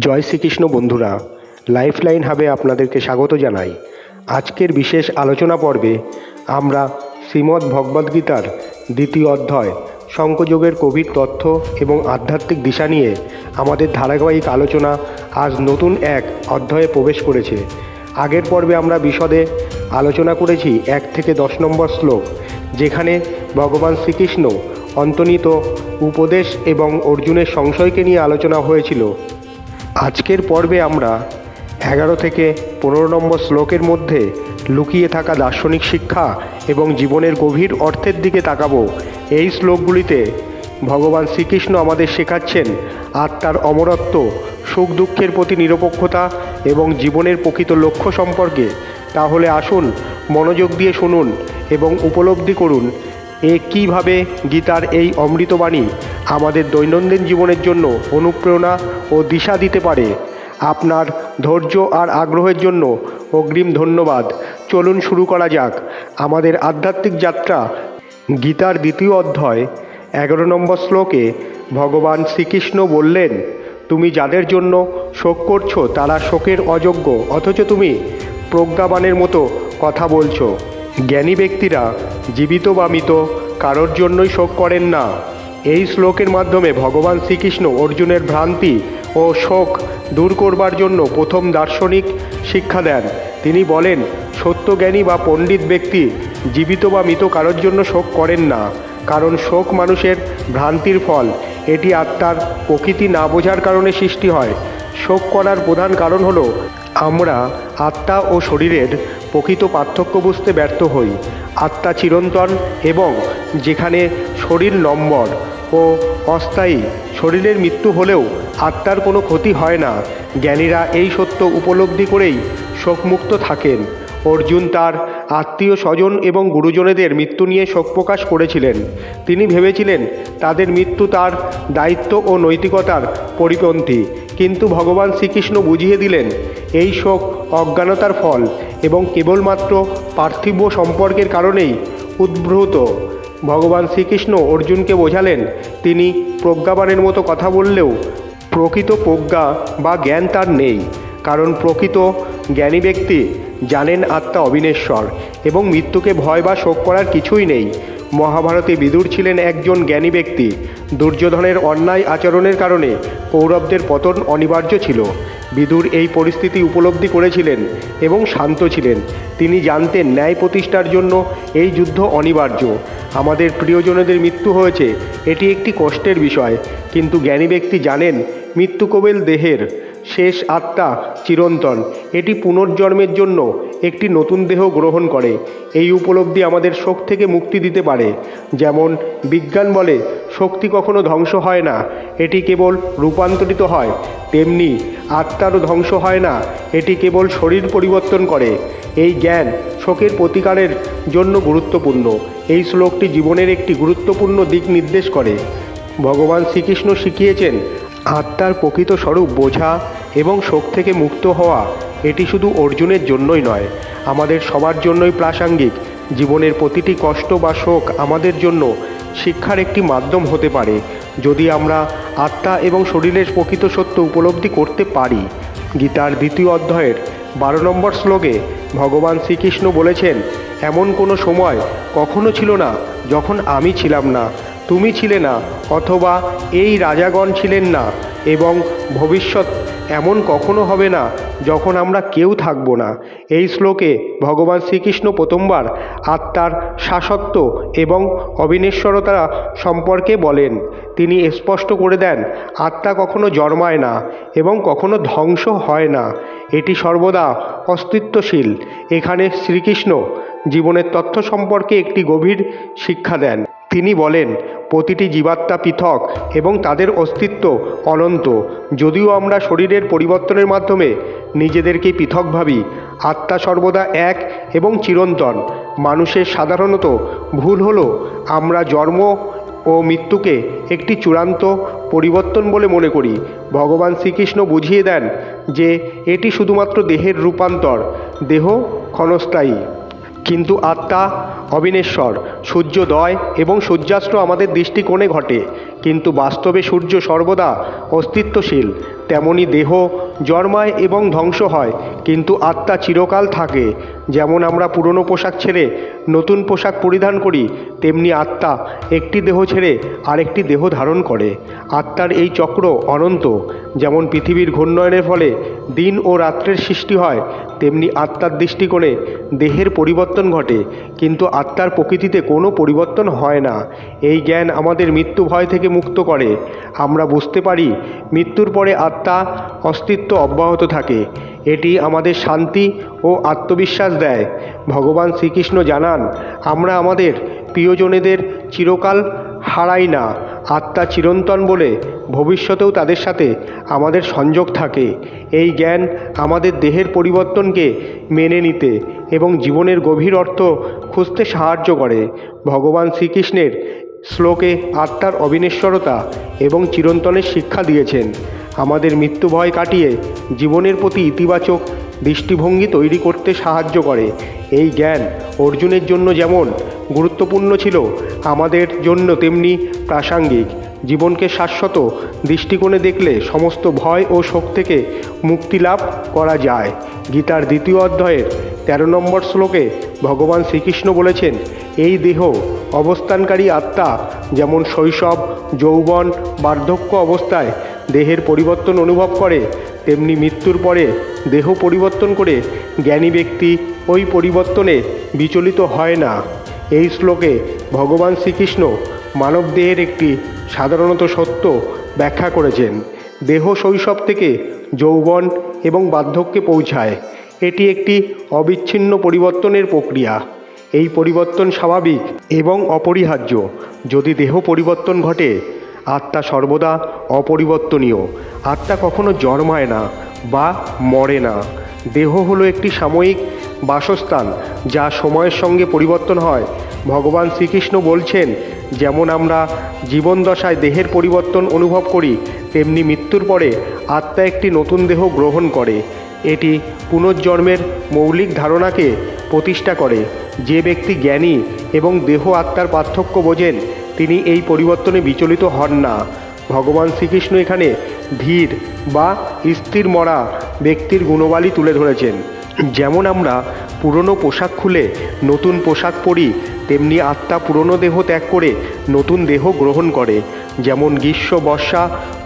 জয় শ্রীকৃষ্ণ বন্ধুরা লাইফলাইন হাবে আপনাদেরকে স্বাগত জানাই। আজকের বিশেষ আলোচনা পর্বে আমরা শ্রীমদ্ ভগবদ্গীতার দ্বিতীয় অধ্যায় শঙ্কযোগের কোভিড তথ্য এবং আধ্যাত্মিক দিশা নিয়ে আমাদের ধারাবাহিক আলোচনা আজ নতুন এক অধ্যায়ে প্রবেশ করেছে। আগের পর্বে আমরা বিশদে আলোচনা করেছি এক থেকে দশ নম্বর শ্লোক, যেখানে ভগবান শ্রীকৃষ্ণ অন্তর্নিত উপদেশ এবং অর্জুনের সংশয়কে নিয়ে আলোচনা হয়েছিল। আজকের পর্বে আমরা এগারো থেকে পনেরো নম্বর শ্লোকের মধ্যে লুকিয়ে থাকা দার্শনিক শিক্ষা এবং জীবনের গভীর অর্থের দিকে তাকাবো। এই শ্লোকগুলিতে ভগবান শ্রীকৃষ্ণ আমাদের শেখাচ্ছেন আত্মার অমরত্ব, সুখ দুঃখের প্রতি নিরপেক্ষতা এবং জীবনের প্রকৃত লক্ষ্য সম্পর্কে। তাহলে আসুন, মনোযোগ দিয়ে শুনুন এবং উপলব্ধি করুন, এ কীভাবে গীতার এই অমৃতবাণী আমাদের দৈনন্দিন জীবনের জন্য অনুপ্রেরণা ও দিশা দিতে পারে। আপনার ধৈর্য আর আগ্রহের জন্য অগ্রিম ধন্যবাদ। চলুন শুরু করা যাক। আমাদের আধ্যাত্মিক যাত্রা, গীতার দ্বিতীয় অধ্যায়, এগারো নম্বর শ্লোকে ভগবান শ্রীকৃষ্ণ বললেন, তুমি যাদের জন্য শোক করছ, তারা শোকের অযোগ্য, অথচ তুমি প্রজ্ঞাবানের মতো কথা বলছো। জ্ঞানী ব্যক্তিরা জীবিত বা মৃত, কারোর জন্যই শোক করেন না। এই শ্লোকের মাধ্যমে ভগবান শ্রীকৃষ্ণ অর্জুনের ভ্রান্তি ও শোক দূর করবার জন্য প্রথম দার্শনিক শিক্ষা দেন। তিনি বলেন, সত্যজ্ঞানী বা পণ্ডিত ব্যক্তি জীবিত বা মৃত কারোর জন্য শোক করেন না, কারণ শোক মানুষের ভ্রান্তির ফল। এটি আত্মার প্রকৃতি না বোঝার কারণে সৃষ্টি হয়। শোক করার প্রধান কারণ হলো, আমরা আত্মা ও শরীরের প্রকৃত পার্থক্য বুঝতে ব্যর্থ হই। আত্মা চিরন্তন এবং যেখানে শরীর নম্বর। ও অস্থায়ী। শরীরের মৃত্যু হলেও আত্মার কোনো ক্ষতি হয় না। জ্ঞানীরা এই সত্য উপলব্ধি করেই শোকমুক্ত থাকেন। অর্জুন তার আত্মীয় স্বজন এবং গুরুজনেদের মৃত্যু নিয়ে শোক প্রকাশ করেছিলেন। তিনি ভেবেছিলেন তাদের মৃত্যু তার দায়িত্ব ও নৈতিকতার পরিপন্থী। কিন্তু ভগবান শ্রীকৃষ্ণ বুঝিয়ে দিলেন, এই শোক অজ্ঞানতার ফল এবং কেবলমাত্র পার্থিব সম্পর্কের কারণেই উদ্ভূত। ভগবান শ্রীকৃষ্ণ অর্জুনকে বোঝালেন, তিনি প্রজ্ঞাবানের মতো কথা বললেও প্রকৃত প্রজ্ঞা বা জ্ঞান তার নেই, কারণ প্রকৃত জ্ঞানী ব্যক্তি জানেন আত্মা অবিনেশ্বর এবং মৃত্যুকে ভয় বা শোক করার কিছুই নেই। মহাভারতে বিদুর ছিলেন একজন জ্ঞানী ব্যক্তি। দুর্যোধনের অন্যায় আচরণের কারণে কৌরবদের পতন অনিবার্য ছিল। বিদুর এই পরিস্থিতি উপলব্ধি করেছিলেন এবং শান্ত ছিলেন। তিনি জানতেন ন্যায় প্রতিষ্ঠার জন্য এই যুদ্ধ অনিবার্য। আমাদের প্রিয়জনদের মৃত্যু হয়েছে, এটি একটি কষ্টের বিষয়। কিন্তু জ্ঞানী ব্যক্তি জানেন মৃত্যু কবেল দেহের শেষ আত্মা চিরন্তন। এটি পুনর্জন্মের জন্য একটি নতুন দেহ গ্রহণ করে। এই উপলব্ধি আমাদের শোক থেকে মুক্তি দিতে পারে। যেমন বিজ্ঞান বলে, শক্তি কখনো ধ্বংস হয় না। এটি কেবল রূপান্তরিত হয়। তেমনি আত্মারও ধ্বংস হয় না। এটি কেবল শরীর পরিবর্তন করে। এই জ্ঞান শোকের প্রতিকারের জন্য গুরুত্বপূর্ণ। এই শ্লোকটি জীবনের একটি গুরুত্বপূর্ণ দিক নির্দেশ করে। ভগবান শ্রীকৃষ্ণ শিখিয়েছেন আত্মার প্রকৃত স্বরূপ বোঝা এবং শোক থেকে মুক্ত হওয়া, এটি শুধু অর্জুনের জন্যই নয়, আমাদের সবার জন্যই প্রাসঙ্গিক। জীবনের প্রতিটি কষ্ট বা শোক আমাদের জন্য শিক্ষার একটি মাধ্যম হতে পারে। যদি আমরা আত্মা এবং শরীরের প্রকৃত সত্য উপলব্ধি করতে পারি, গীতার দ্বিতীয় অধ্যায়ের বারো নম্বর শ্লোকে ভগবান শ্রীকৃষ্ণ বলেছেন, এমন কোনো সময় কখনো ছিল না যখন আমি ছিলাম না তুমি ছিলে না, অথবা এই রাজাগণ ছিলেন না, এবং ভবিষ্যৎ এমন কখনো হবে না যখন আমরা কেউ থাকব না। এই শ্লোকে ভগবান শ্রীকৃষ্ণ প্রথমবার আত্মার শাসত্ব এবং অবিনেশ্বরতা সম্পর্কে বলেন। তিনি স্পষ্ট করে দেন, আত্মা কখনো জন্মায় না এবং কখনো ধ্বংস হয় না। এটি সর্বদা অস্তিত্বশীল। এখানে শ্রীকৃষ্ণ জীবনের তথ্য সম্পর্কে একটি গভীর শিক্ষা দেন। তিনি বলেন, প্রতিটি জীবাত্মা পৃথক এবং তাদের অস্তিত্ব অনন্ত। যদিও আমরা শরীরের পরিবর্তনের মাধ্যমে নিজেদেরকে পৃথক ভাবি, আত্মা সর্বদা এক এবং চিরন্তন। মানুষের সাধারণত ভুল হলো আমরা জন্ম ও মৃত্যুকে একটি চূড়ান্ত পরিবর্তন বলে মনে করি। ভগবান শ্রীকৃষ্ণ বুঝিয়ে দেন যে, এটি শুধুমাত্র দেহের রূপান্তর, দেহ ক্ষণস্থায়ী। কিন্তু আত্মা, অবিনেশ্বর, সূর্যোদয় এবং সূর্যাস্ত আমাদের দৃষ্টিকোণে ঘটে। কিন্তু বাস্তবে সূর্য সর্বদা অস্তিত্বশীল, তেমনি দেহ জন্মায় এবং ধ্বংস হয়, কিন্তু আত্মা চিরকাল থাকে। যেমন আমরা পুরনো পোশাক ছেড়ে নতুন পোশাক পরিধান করি, তেমনি আত্মা একটি দেহ ছেড়ে আরেকটি দেহ ধারণ করে। আত্মার এই চক্র অনন্ত, যেমন পৃথিবীর ঘূর্ণয়নের ফলে দিন ও রাত্রের সৃষ্টি হয়, তেমনি আত্মার দৃষ্টিকোণে দেহের পরিবর্তন ঘটে, কিন্তু আত্মার প্রকৃতিতে কোনো পরিবর্তন হয় না। এই জ্ঞান আমাদের মৃত্যু ভয় থেকে মুক্ত করে। আমরা বুঝতে পারি, মৃত্যুর পরে আত্মা অস্তিত্ব অব্যাহত থাকে। এটি আমাদের শান্তি ও আত্মবিশ্বাস দেয়। ভগবান শ্রীকৃষ্ণ জানান, আমরা আমাদের প্রিয়জনেদের চিরকাল হারাই না। আত্মা চিরন্তন বলে ভবিষ্যতেও তাদের সাথে আমাদের সংযোগ থাকে। এই জ্ঞান আমাদের দেহের পরিবর্তনকে মেনে নিতে এবং জীবনের গভীর অর্থ খুঁজতে সাহায্য করে। ভগবান শ্রীকৃষ্ণের শ্লোকে আত্মার অবিনেশ্বরতা এবং চিরন্তনের শিক্ষা দিয়েছেন। আমাদের মৃত্যু ভয় কাটিয়ে জীবনের প্রতি ইতিবাচক দৃষ্টিভঙ্গি তৈরি করতে সাহায্য করে। এই জ্ঞান অর্জুনের জন্য যেমন গুরুত্বপূর্ণ ছিল, আমাদের জন্য তেমনি প্রাসঙ্গিক। জীবনকে শাশ্বত দৃষ্টিকোণে দেখলে সমস্ত ভয় ও শোক থেকে মুক্তি লাভ করা যায়। গীতার দ্বিতীয় অধ্যায়ের তেরো নম্বর শ্লোকে ভগবান শ্রীকৃষ্ণ বলেছেন, এই দেহ অবস্থানকারী আত্মা যেমন শৈশব, যৌবন, বার্ধক্য অবস্থায় দেহের পরিবর্তন অনুভব করে, তেমনি মৃত্যুর পরে দেহ পরিবর্তন করে জ্ঞানী ব্যক্তি ওই পরিবর্তনে বিচলিত হয় না। এই শ্লোকে ভগবান শ্রীকৃষ্ণ মানবদেহের একটি সাধারণত সত্য ব্যাখ্যা করেছেন। দেহ শৈশব থেকে যৌবন এবং বার্ধক্যে পৌঁছায়। এটি একটি অবিচ্ছিন্ন পরিবর্তনের প্রক্রিয়া। এই পরিবর্তন স্বাভাবিক এবং অপরিহার্য। যদি দেহ পরিবর্তন ঘটে আত্মা সর্বদা অপরিবর্তনীয়। আত্মা কখনো জন্মায় না বা মরে না। দেহ হলো একটি সাময়িক বাসস্থান যা সময়ের সঙ্গে পরিবর্তন হয়। ভগবান শ্রীকৃষ্ণ বলছেন, যেমন আমরা জীবন দশায় দেহের পরিবর্তন অনুভব করি, তেমনি মৃত্যুর পরে আত্মা একটি নতুন দেহ গ্রহণ করে। এটি পুনর্জন্মের মৌলিক ধারণাকে প্রতিষ্ঠা করে। যে ব্যক্তি জ্ঞানী এবং দেহ আত্মার পার্থক্য বোঝেন, তিনি এই পরিবর্তনে বিচলিত হন না। ভগবান শ্রীকৃষ্ণ এখানে ধীর বা স্থির মরা ব্যক্তির গুণবালী তুলে ধরেছেন। যেমন আমরা পুরনো পোশাক খুলে নতুন পোশাক পরি, তেমনি আত্মা পুরনো দেহ ত্যাগ করে নতুন দেহ গ্রহণ করে। যেমন গ্রীষ্ম, বর্ষা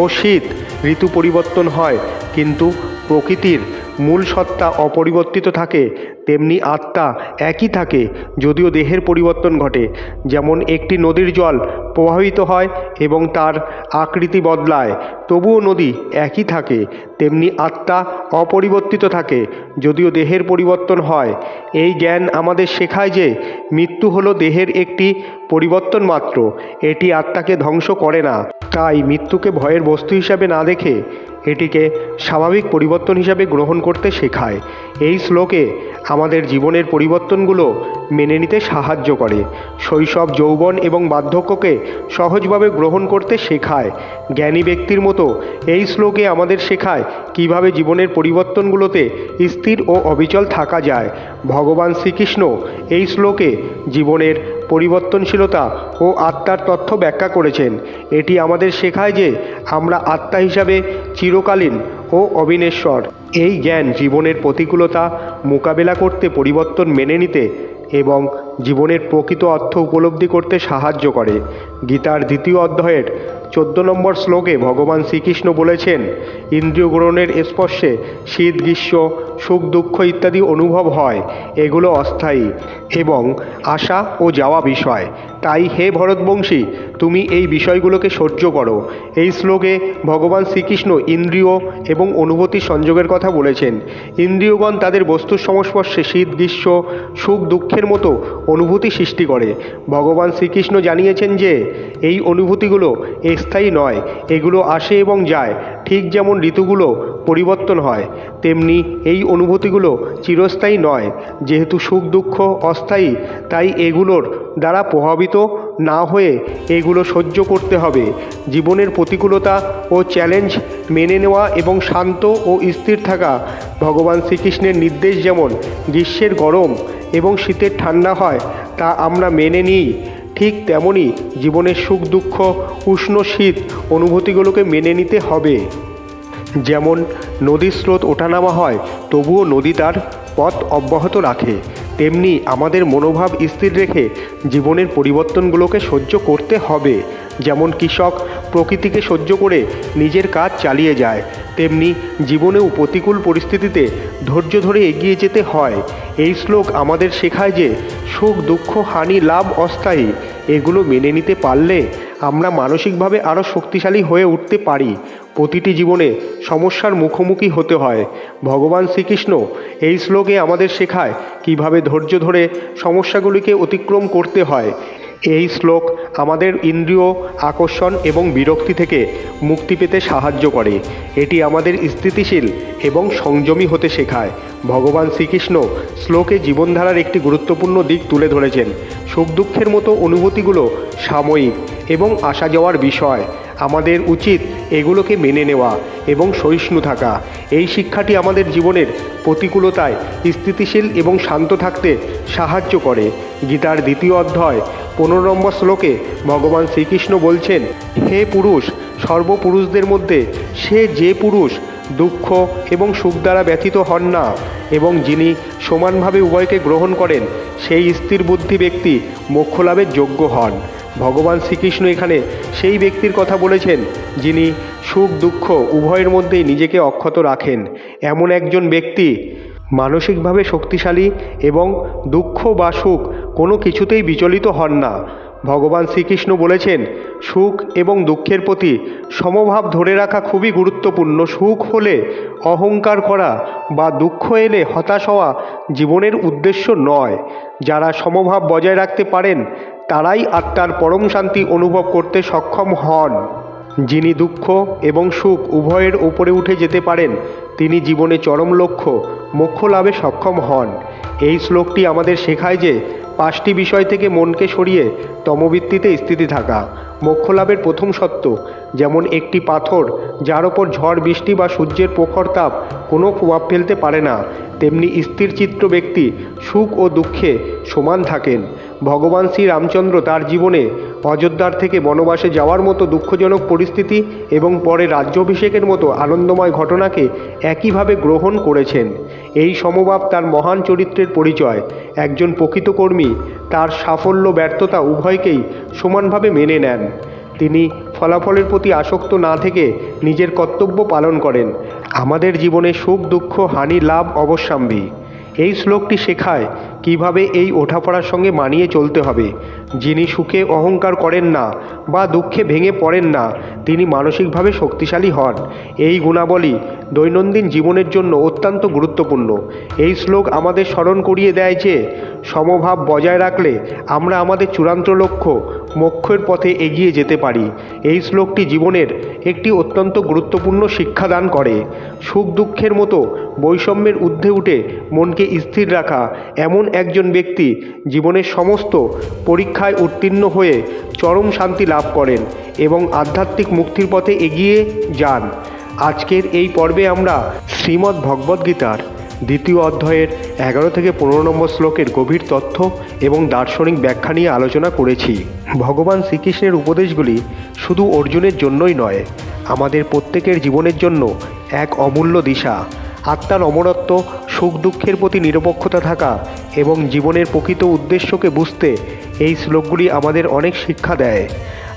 ও শীত ঋতু পরিবর্তন হয়, কিন্তু প্রকৃতির মূল সত্তা অপরিবর্তিত থাকে। তেমনি আত্মা একই থাকে, যদিও দেহের পরিবর্তন ঘটে। যেমন একটি নদীর জল প্রবাহিত হয় এবং তার আকৃতি বদলায়। তবুও নদী একই থাকে, তেমনি আত্মা অপরিবর্তিত থাকে, যদিও দেহের পরিবর্তন হয়। এই জ্ঞান আমাদের শেখায় যে, মৃত্যু হলো দেহের একটি পরিবর্তন মাত্র, এটি আত্মাকে ধ্বংস করে না। তাই মৃত্যুকে ভয়ের বস্তু হিসাবে না দেখে, এটিকে স্বাভাবিক পরিবর্তন হিসাবে গ্রহণ করতে শেখায়। এই শ্লোকে আমাদের জীবনের পরিবর্তনগুলো মেনে নিতে সাহায্য করে। শৈশব, যৌবন এবং বার্ধক্যকে সহজভাবে গ্রহণ করতে শেখায়। জ্ঞানী ব্যক্তির মতো এই শ্লোকে আমাদের শেখায় কীভাবে জীবনের পরিবর্তনগুলোতে স্থির ও অবিচল থাকা যায়। ভগবান শ্রীকৃষ্ণ এই শ্লোকে জীবনের পরিবর্তনশীলতা ও আত্মার তথ্য ব্যাখ্যা করেছেন। এটি আমাদের শেখায় যে আমরা আত্মা হিসাবে চিরকালীন ও অবিনেশ্বর। এই জ্ঞান জীবনের প্রতিকূলতা মোকাবেলা করতে পরিবর্তন মেনে নিতে এবং জীবনের প্রকৃত অর্থ উপলব্ধি করতে সাহায্য করে। গীতার দ্বিতীয় অধ্যায়ের চোদ্দ নম্বর শ্লোকে ভগবান শ্রীকৃষ্ণ বলেছেন ইন্দ্রিয় গ্রহণের স্পর্শে শীত, গ্রীষ্ম, সুখ, দুঃখ ইত্যাদি অনুভব হয়, এগুলো অস্থায়ী এবং আসা ও যাওয়া বিষয়। তাই হে ভরতবংশী, তুমি এই বিষয়গুলোকে সহ্য করো। এই শ্লোকে ভগবান শ্রীকৃষ্ণ ইন্দ্রিয় এবং অনুভূতি সংযোগের কথা বলেছেন। ইন্দ্রিয়গণ তাদের বস্তুর সংস্পর্শে শীত, গ্রীষ্ম, সুখ, দুঃখের মতো অনুভূতি সৃষ্টি করে। ভগবান শ্রীকৃষ্ণ জানিয়েছেন যে, এই অনুভূতিগুলো স্থায়ী নয়, এগুলো আসে এবং যায়, ঠিক যেমন ঋতুগুলো পরিবর্তন হয়, তেমনি এই অনুভূতিগুলো চিরস্থায়ী নয়। যেহেতু সুখ, দুঃখ অস্থায়ী, তাই এগুলোর দ্বারা প্রভাবিত না হয়ে এগুলো সহ্য করতে হবে। জীবনের প্রতিকূলতা ও চ্যালেঞ্জ মেনে নেওয়া এবং শান্ত ও স্থির থাকা ভগবান শ্রীকৃষ্ণের নির্দেশ যেমন, গ্রীষ্মের গরম এবং শীতের ঠান্ডা হয়, তা আমরা মেনে নিই। ঠিক তেমনই জীবনের সুখ, দুঃখ, উষ্ণ শীত অনুভূতিগুলোকে মেনে নিতে হবে। যেমন, নদীর স্রোত ওঠানামা হয়, তবুও নদী তার পথ অব্যাহত রাখে। তেমনি আমাদের মনোভাব স্থির রেখে জীবনের পরিবর্তনগুলোকে সহ্য করতে হবে। যেমন কৃষক প্রকৃতিকে সহ্য করে নিজের কাজ চালিয়ে যায়, তেমনি জীবনেও প্রতিকূল পরিস্থিতিতে ধৈর্য ধরে এগিয়ে যেতে হয়। এই শ্লোক আমাদের শেখায় যে সুখ, দুঃখ, হানি, লাভ, অস্থায়ী, এগুলো মেনে নিতে পারলে আমরা মানসিকভাবে আরও শক্তিশালী হয়ে উঠতে পারি। প্রতিটি জীবনে সমস্যার মুখোমুখি হতে হয়। ভগবান শ্রীকৃষ্ণ এই শ্লোকে আমাদের শেখায় কীভাবে ধৈর্য ধরে সমস্যাগুলিকে অতিক্রম করতে হয়। এই শ্লোক আমাদের ইন্দ্রিয় আকর্ষণ এবং বিরক্তি থেকে মুক্তি পেতে সাহায্য করে। এটি আমাদের স্থিতিশীল এবং সংযমী হতে শেখায়। ভগবান শ্রীকৃষ্ণ শ্লোকে জীবনধারার একটি গুরুত্বপূর্ণ দিক তুলে ধরেছেন। সুখ দুঃখের মতো অনুভূতিগুলো সাময়িক এবং আসা যাওয়ার বিষয়। আমাদের উচিত এগুলোকে মেনে নেওয়া এবং সহিষ্ণু থাকা। এই শিক্ষাটি আমাদের জীবনের প্রতিকূলতায় স্থিতিশীল এবং শান্ত থাকতে সাহায্য করে। গীতার দ্বিতীয় অধ্যায়, পনেরো নম্বর শ্লোকে ভগবান শ্রীকৃষ্ণ বলছেন, হে পুরুষ, সর্বপুরুষদের মধ্যে সে যে পুরুষ দুঃখ এবং সুখ দ্বারা ব্যথিত হন না এবং যিনি সমানভাবে উভয়কে গ্রহণ করেন, সেই স্থির বুদ্ধি ব্যক্তি মোক্ষ লাভের যোগ্য হন। ভগবান শ্রীকৃষ্ণ এখানে সেই ব্যক্তির কথা বলেছেন যিনি সুখ দুঃখ উভয়ের মধ্যেই নিজেকে অক্ষত রাখেন। এমন একজন ব্যক্তি মানসিকভাবে শক্তিশালী এবং দুঃখ বা সুখ কোনো কিছুতেই বিচলিত হন না। ভগবান শ্রীকৃষ্ণ বলেছেন, সুখ এবং দুঃখের প্রতি সমভাব ধরে রাখা খুবই গুরুত্বপূর্ণ। সুখ হলে অহংকার করা বা দুঃখ এলে হতাশ হওয়া জীবনের উদ্দেশ্য নয়। যারা সমভাব বজায় রাখতে পারেন তারাই আত্মার পরম শান্তি অনুভব করতে সক্ষম হন। যিনি দুঃখ এবং সুখ উভয়ের উপরে উঠে যেতে পারেন, তিনি জীবনে চরম লক্ষ্য, মোক্ষ লাভে সক্ষম হন। এই শ্লোকটি আমাদের শেখায় যে, পাঁচটি বিষয় থেকে মনকে সরিয়ে তমবৃত্তিতে স্থিতি থাকা, মোক্ষ লাভের প্রথম সত্য, যেমন একটি পাথর, যার ওপর ঝড়, বৃষ্টি বা সূর্যের প্রখর তাপ কোনো প্রভাব ফেলতে পারে না, তেমনি স্থির চিত্র ব্যক্তি সুখ ও দুঃখে সমান থাকেন। ভগবান শ্রী রামচন্দ্র তার জীবনে অযোধ্যার থেকে বনবাসে যাওয়ার মতো দুঃখজনক পরিস্থিতি এবং পরে রাজ্যাভিষেকের মতো আনন্দময় ঘটনাকে একইভাবে গ্রহণ করেছেন। এই সমভাব তার মহান চরিত্রের পরিচয়। একজন প্রকৃত কর্মী, তার সাফল্য, ব্যর্থতা উভয়কেই সমানভাবে মেনে নেন। তিনি ফলাফলের প্রতি আসক্ত না থেকে নিজের কর্তব্য পালন করেন। আমাদের জীবনে সুখ, দুঃখ, হানি, লাভ অবশ্যম্বী এই শ্লোকটি শেখায় কীভাবে এই ওঠাপড়ার সঙ্গে মানিয়ে চলতে হবে। যিনি সুখে অহংকার করেন না বা দুঃখে ভেঙে পড়েন না তিনি মানসিকভাবে শক্তিশালী হন। এই গুণাবলী দৈনন্দিন জীবনের জন্য অত্যন্ত গুরুত্বপূর্ণ। এই শ্লোক আমাদের স্মরণ করিয়ে দেয় যে, সমভাব বজায় রাখলে আমরা আমাদের চূড়ান্ত লক্ষ্য মোক্ষের পথে এগিয়ে যেতে পারি। এই শ্লোকটি জীবনের একটি অত্যন্ত গুরুত্বপূর্ণ শিক্ষাদান করে। সুখ দুঃখের মতো বৈষম্যের ঊর্ধ্বে উঠে মনকে স্থির রাখা এমন একজন ব্যক্তি জীবনের সমস্ত পরীক্ষায় উত্তীর্ণ হয়ে চরম শান্তি লাভ করেন এবং আধ্যাত্মিক মুক্তির পথে এগিয়ে যান। আজকের এই পর্বে আমরা শ্রীমদ্ ভগবদ্গীতার দ্বিতীয় অধ্যায়ের এগারো থেকে পনেরো নম্বর শ্লোকের গভীর তথ্য এবং দার্শনিক ব্যাখ্যা নিয়ে আলোচনা করেছি। ভগবান শ্রীকৃষ্ণের উপদেশগুলি শুধু অর্জুনের জন্যই নয়, আমাদের প্রত্যেকের জীবনের জন্য এক অমূল্য দিশা। আত্মার অমরত্ব, সুখ দুঃখের প্রতি নিরপেক্ষতা থাকা এবং জীবনের প্রকৃত উদ্দেশ্যকে বুঝতে এই শ্লোকগুলি আমাদের অনেক শিক্ষা দেয়।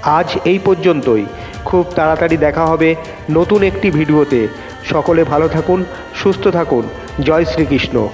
আজ এই পর্যন্তই। খুব তাড়াতাড়ি দেখা হবে নতুন একটি ভিডিওতে। সকলে ভালো থাকুন, সুস্থ থাকুন। জয় শ্রীকৃষ্ণ।